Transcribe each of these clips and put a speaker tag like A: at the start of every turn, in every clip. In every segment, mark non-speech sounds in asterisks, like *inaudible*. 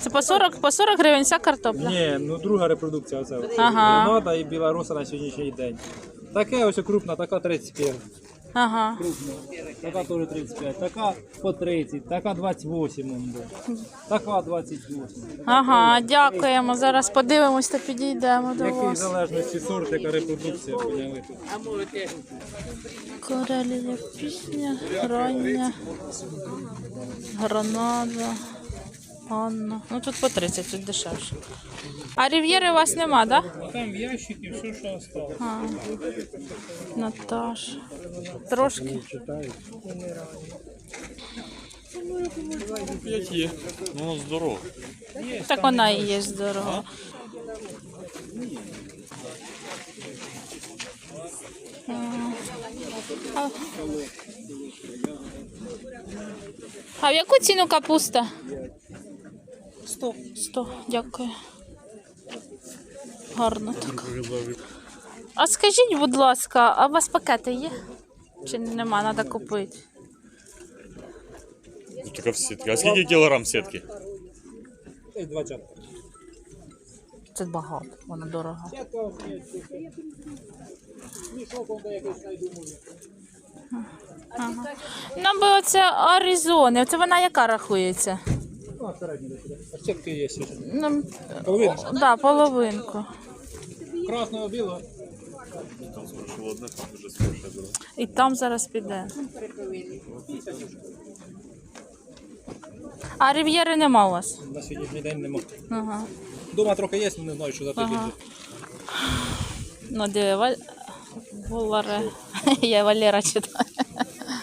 A: Це по 40, по 40 гривень вся картопля.
B: Ні, ну друга репродукція оце.
A: Ага.
B: Гранада і білоруса на сьогоднішній день. Таке ось крупна, така 35.
A: Ага.
B: Крупна. Така теж 35. Така по 30, така 28. он був. Така 28.
A: Ага, дякуємо. Зараз подивимось та підійдемо до
B: Який в
A: вас.
B: залежності сорт, яка репродукція поняли тут.
A: Корелія пісня, рання, гранада, Анна. Ну тут по 30, тут дешевше. А рів'єри у вас нема, так? Да?
B: Там ящики все, що осталось.
A: А, Наташа. Трошки.
C: П'ять є. Ну, здорово.
A: Так вона і є здорова. А, а в яку ціну капуста? 100. 100, дякую. Гарно так. А скажіть, будь ласка, а у вас пакети є? Чи нема, треба купити?
C: Така в сітки. А скільки кілограм сітки?
B: 20.
A: Це багато, вона дорога. Ага. Нам би оце Аризони. Оце вона яка рахується?
B: Ну, середні десь. А сітки є ще.
A: Нам...
B: Половина?
A: Так, да, половинку.
B: Красного білого.
C: Там спрошу одне, там вже спрошу друге.
A: І там зараз піде. А рів'єри нема у вас?
B: На сьогоднішній день нема.
A: Ага.
B: Дома трохи є, але не знаю, що за тиждень.
A: Ага. Ну, де Валь... Валере. *laughs* Я Валера читаю.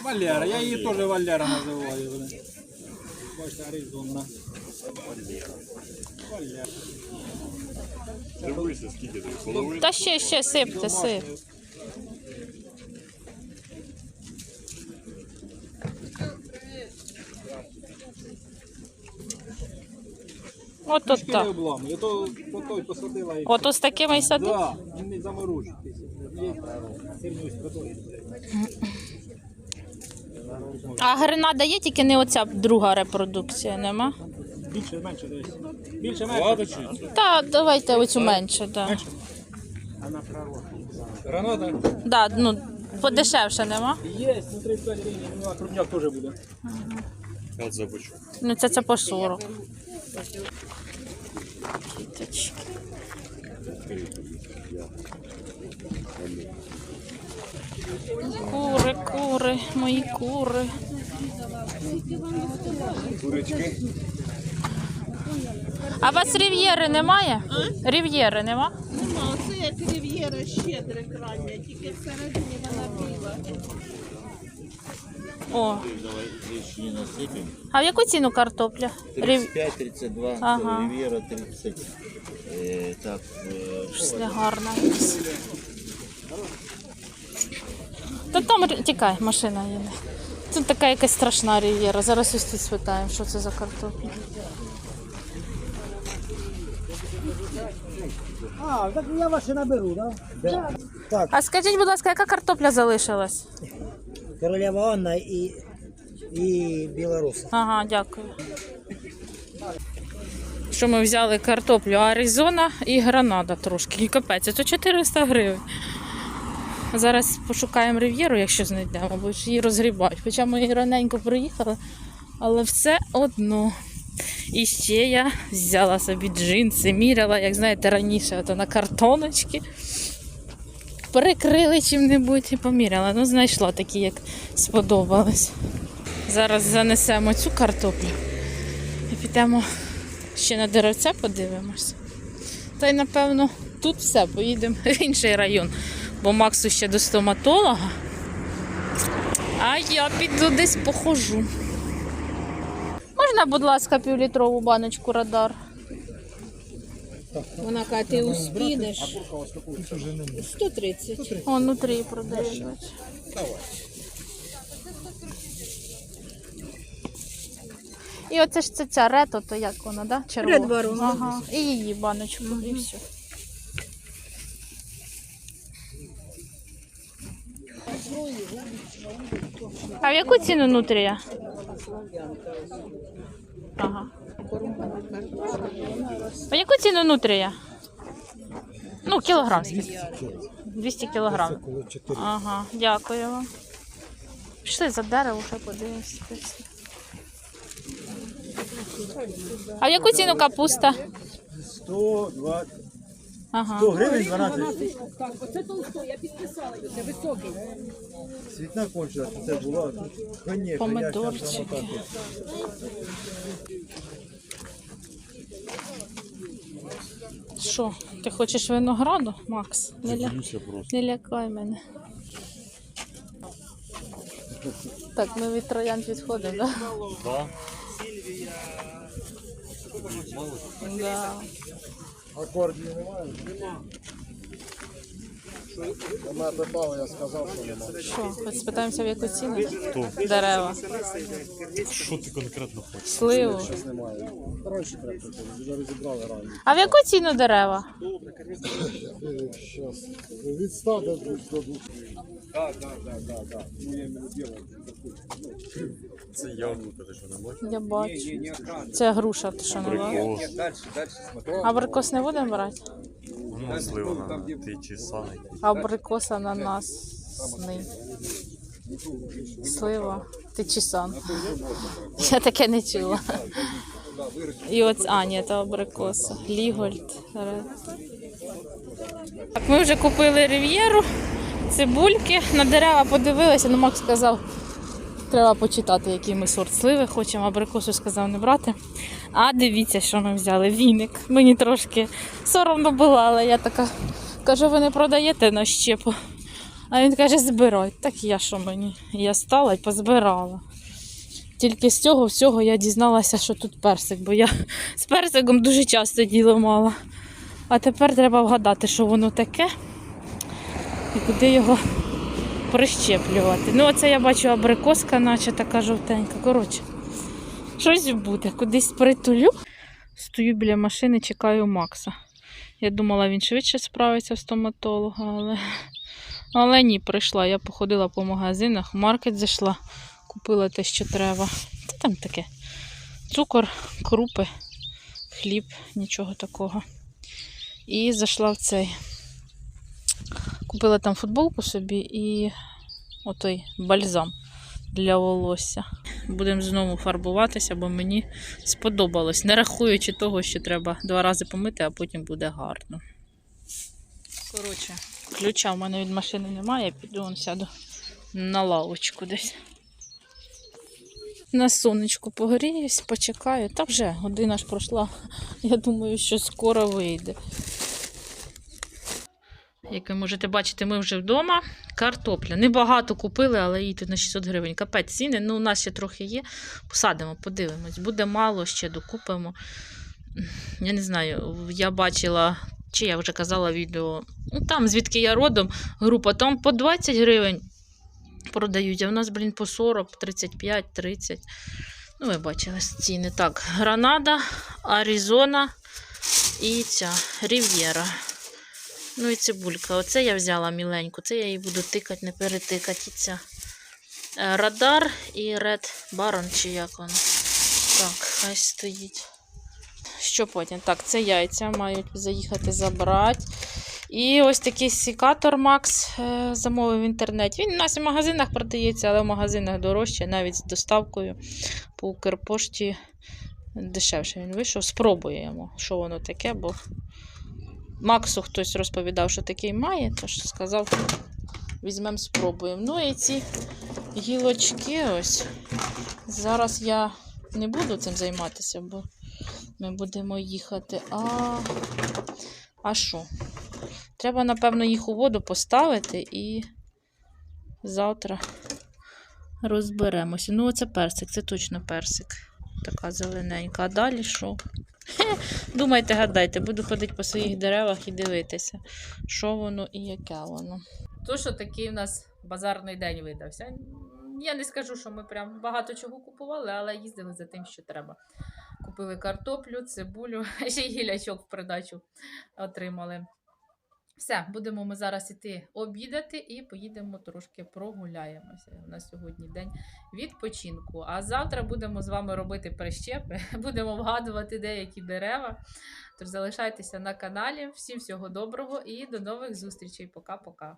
B: Валера, я її теж Валера називаю. блин. Бачите, Аризона. Валера.
C: Дивися, скільки ти половина.
A: Та ще, ще сипте, сип. От от так.
B: обламує. То по той посадила і
A: От ось такими і садить.
B: Да, не заморочуйтесь. Є сильнюсь по той.
A: А гренада є, тільки не оця друга репродукція, нема?
B: Більше, менше десь. Більше, менше.
A: Та давайте оцю менше, так.
B: Граната
A: Да, ну, подешевше нема.
B: є, ну 35 гривень, ну а крупняк теж буде.
C: От забучу.
A: Ну це, це по 40. Квіточки. Кури, кури, мої кури.
D: Курочки.
A: А у вас рів'єри немає? Рів'єри нема?
E: Нема, це як рів'єра щедре крання, тільки всередині вона біла.
A: О. А в яку ціну картопля? Рів...
D: 35-32,
A: Ага.
D: Ривьера 30. Е, так, е,
A: гарно. Та там тікай, машина їде. Тут така якась страшна рів'єра. Зараз ось тут спитаємо, що це за картопля.
F: А, так я ваші наберу, да? Так,
A: А скажіть, будь ласка, яка картопля залишилась?
F: королева Анна і, і білоруса.
A: Ага, дякую. Що ми взяли картоплю Аризона і гранада трошки. І капець, це 400 гривень. Зараз пошукаємо рив'єру, якщо знайдемо, бо ж її розгрібають. Хоча ми і раненько приїхали, але все одно. І ще я взяла собі джинси, міряла, як знаєте, раніше ото на картоночки. Прикрили чим-небудь і поміряла. Ну, знайшла такі, як сподобались. Зараз занесемо цю картоплю і підемо ще на деревце подивимося. Та й напевно тут все, поїдемо в інший район, бо Максу ще до стоматолога. А я піду десь похожу. Можна, будь ласка, півлітрову баночку радар?
E: Вона каже, ти успінеш. 130.
A: О, внутрі продають. бач. І оце ж це ця рето, то як вона, да? Червона. Ага. І її баночку, і все. А в яку ціну нутрія? Ага. А яку ціну нутрія? Ну, кілограм. 200 кілограм. Ага, дякую вам. Пішли за дерево, ще подивимося. А в яку ціну капуста?
F: 120
A: Ага.
F: 100 гривень 12. Світна кончилась, це була. Конечно,
A: Помидорчики. Що, ти хочеш винограду, Макс? Не, ля... Не лякай мене. Так, ми від троян відходимо, так?
C: Да.
A: Да? Да.
F: Акордів немає? Нема. Мене питали, я сказав, що нема.
A: Що, хоч спитаємося, в яку ціну?
C: Хто?
A: Дерева.
C: Що ти конкретно хочеш?
A: Сливу.
F: Немає. Раніше треба, вже розібрали рані.
A: А в яку ціну дерева?
F: Зараз. Від 100 до 200. Так, так, так, так, так. Ну, я.
C: Це яблуко, ти що не бачиш?
A: Я бачу. Це груша, ти що не бачиш?
C: Прикол.
A: Абрикос не будемо брати?
C: Ну, слива на ти чи сани.
A: Абрикос ананасний. Слива. Ти чесан. Я таке не чула. І от, а, ні, це абрикоса. Лігольд. Так, ми вже купили рів'єру, цибульки, на дерева подивилися, ну Макс сказав, треба почитати, який ми сорт сливи хочемо. Абрикосу сказав не брати. А дивіться, що ми взяли. Віник. Мені трошки соромно було, але я така кажу, ви не продаєте на щепу. А він каже, збирай. Так я що мені? Я стала і позбирала. Тільки з цього всього я дізналася, що тут персик, бо я з персиком дуже часто діло мала. А тепер треба вгадати, що воно таке і куди його прищеплювати. Ну, оце я бачу абрикоска, наче така жовтенька. Коротше, щось буде, кудись притулю. Стою біля машини, чекаю Макса. Я думала, він швидше справиться в стоматолога, але, але ні, прийшла. Я походила по магазинах, в маркет зайшла, купила те, що треба. Та там таке. Цукор, крупи, хліб, нічого такого. І зайшла в цей. Купила там футболку собі і отой бальзам для волосся. Будемо знову фарбуватися, бо мені сподобалось. Не рахуючи того, що треба два рази помити, а потім буде гарно. Коротше, ключа в мене від машини немає, піду вон сяду на лавочку десь. На сонечку погріюсь, почекаю. Та вже година ж пройшла. Я думаю, що скоро вийде. Як ви можете бачити, ми вже вдома. Картопля. Небагато купили, але її тут на 600 гривень. Капець ціни. Ну, у нас ще трохи є. Посадимо, подивимось. Буде мало, ще докупимо. Я не знаю, я бачила, чи я вже казала відео. Ну, там, звідки я родом, група, там по 20 гривень продають, а в нас, блін, по 40, 35, 30. Ну, ви бачили ціни. Так, Гранада, Аризона і ця Рів'єра. Ну і цибулька. Оце я взяла міленьку. Це я її буду тикати, не перетикати. І. Е, Радар і Ред Барон, чи як воно. Так, хай стоїть. Що потім? Так, це яйця мають заїхати забрати. І ось такий секатор Макс е, замовив в інтернеті. Він у нас в магазинах продається, але в магазинах дорожче, навіть з доставкою по Укрпошті дешевше він вийшов. Спробуємо, що воно таке, бо Максу хтось розповідав, що такий має, тож сказав, візьмемо, спробуємо. Ну і ці гілочки ось. Зараз я не буду цим займатися, бо ми будемо їхати. А а що? Треба, напевно, їх у воду поставити і завтра розберемося. Ну, оце персик, це точно персик. Така зелененька. А далі що? *laughs* Думайте, гадайте, буду ходити по своїх деревах і дивитися, що воно і яке воно. То, що такий у нас базарний день видався. Я не скажу, що ми прям багато чого купували, але їздили за тим, що треба. Купили картоплю, цибулю, *laughs* ще й гілячок в придачу отримали. Все, будемо ми зараз іти обідати і поїдемо трошки прогуляємося. У нас сьогодні день відпочинку. А завтра будемо з вами робити прищепи, *laughs* будемо вгадувати деякі дерева. Тож залишайтеся на каналі. Всім всього доброго і до нових зустрічей. Пока-пока.